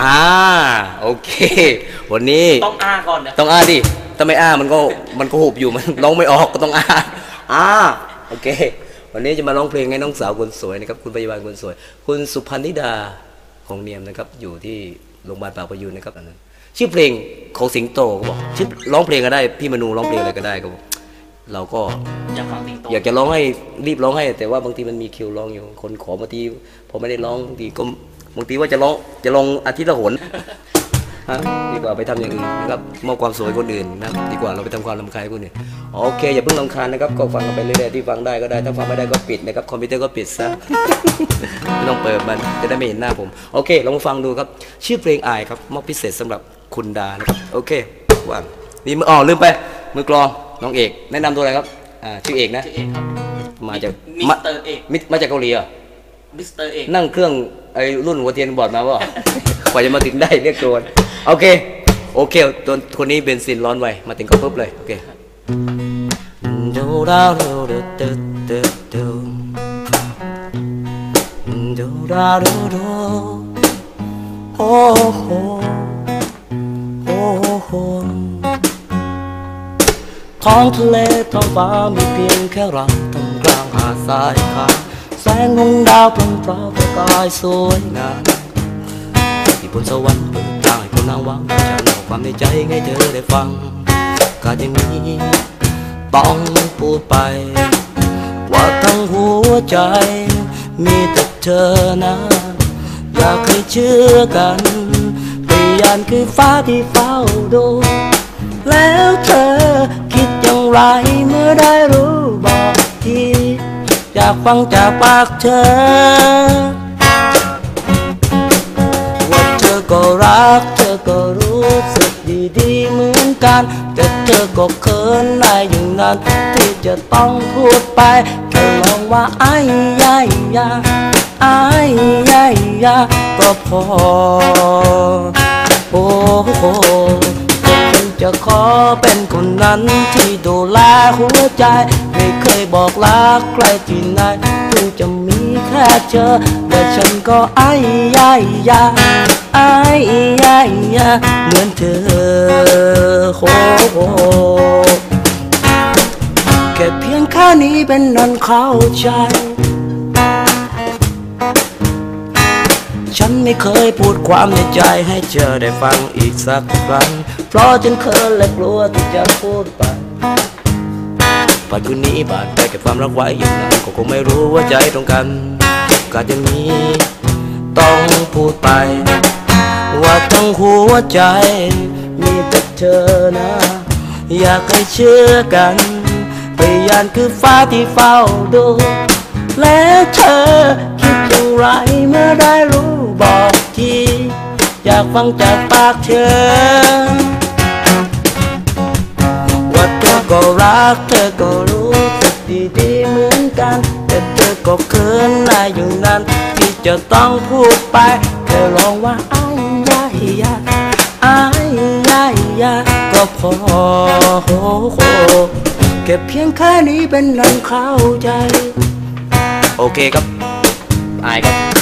อ่าโอเค วันนี้ต้องอ้าก่อนนะต้องอ้าดิถ้าไม่อ้ามันก็มันก็หุบอยู่มันร้องไม่ออกก็ต้องอ้าอ่าโอเค วันนี้จะมาร้องเพลงให้น้องสาวคนสวยนะครับ คุณพยาบาลคนสวย คุณสุพันธิดาของเนียมนะครับ อยู่ที่โรงพยาบาลปากประยูนนะครับอันนั้นชื่อเพลงของสิงโตเขาบอกชื่อร้องเพลงก็ได้พี่มนูร้องเพลงอะไรก็ได้ครับผมเราก็อยากฟังสิงโตอยากจะร้องให้รีบร้องให้ แต่ว่าบางทีมันมีคิวร้องอยู่ คนขอบางทีพอไม่ได้ร้องบางทีก็ บางทีว่าจะร้องจะลองอาทิตย์ละหนฮะดีกว่าไปทำอย่างอื่นนะครับมอบความสวยคนอื่นนะครับดีกว่าเราไปทำความรำคาญคนอื่นโอเค อย่าเพิ่งรำคาญนะครับ ก็ฟังกันไปเรื่อยๆที่ฟังได้ก็ได้ถ้าฟังไม่ได้ก็ปิดนะครับคอมพิวเตอร์ก็ปิดซะไม่ต้องเปิดมันจะได้ไม่เห็นหน้าผมโอเคลองมาฟังดูครับ ชื่อเพลงอายครับมอบพิเศษสำหรับคุณดานะครับโอเคว่านี่มืออ๋อลืมไป มือกลองน้องเอก แนะนำตัวอะไรครับอ่าชื่อเอกนะชื่อเอกครับมาจากมิสเตอร์เอกมิมาจากเกาหลีเหรอ มิสเตอร์เอกนั่งเครื่องไอ้รุ่นหัวเทียนบอร์ดมาป่ะ กว่าจะมาถึงได้เรียกโจรโอเค โอเคตัวคนนี้เบนซินร้อนไวมาถึงก็ปุ๊บเลย โอเคดูดาวดูดูดูดูดูดูดาวดูดูโอ้โหโอ้โหท้องทะเลท้องฟ้ามีเพียงแค่เราตรงกลางหาดทรายขาวแส งของดาวพรางพราวประกายสวยงามที่บนสวรรค์เปิดทางให้คนนางวังฉันบอกความในใจให้เธอได้ฟังการอย่างนี้ต้องพูดไป ว่าทั้งหัวใจ มีแต่เธอนะ อยากให้เชื่อกันพยานคือฟ้าที่เฝ้าดู แล้วเธอคิดอย่างไรเมื่อได้รู้บอกทีากฟังจากปากเธอ ว่าเธอก็รัก เธอก็รู้สึกดีๆเหมือนกัน แต่เธอก็เขินในอย่างนั้น ที่จะต้องพูดไปแค่ลองว่าไอ้ยายยาไอ้ยายยาก็พอ โอ้โหจะขอเป็นคนนั้นที่ดูแลหัวใจ ไม่เคยบอกรักใครที่ไหนเพิ่งจะมีแค่เธอแต่ฉันก็ไอ้ยายยาไอ้ยายยาเหมือนเธอโอ้โหแค่เพียงแค่นี้เป็นนั้นเข้าใจ ฉันไม่เคยพูดความในใจให้เธอได้ฟังอีกสักครั้ง เพราะฉันเคยและกลัวที่จะพูดไป ปัจจุบันนี้บาดใจกับความรักไว้อย่างนั้นก็คงไม่รู้ว่าใจตรงกันการอย่างนี้ ต้องพูดไป ว่าทั้งหัวใจ มีแต่เธอนะ อยากให้เชื่อกันพยานคือฟ้าที่เฝ้าดู แล้วเธอคิดอย่างไรเมื่อได้รู้บอกที อยากฟังจากปากเธอ ก็รักเธอก็รู้สึกดีๆเหมือนกัน แต่เธอก็เขินนายอยู่นั้น ที่จะต้องพูดไปแค่ลองว่าไอ้ยายยาไอ้ยายยาก็พอแค่เพียงแค่นี้เป็นนันเข้าใจ โอเคครับอายครับ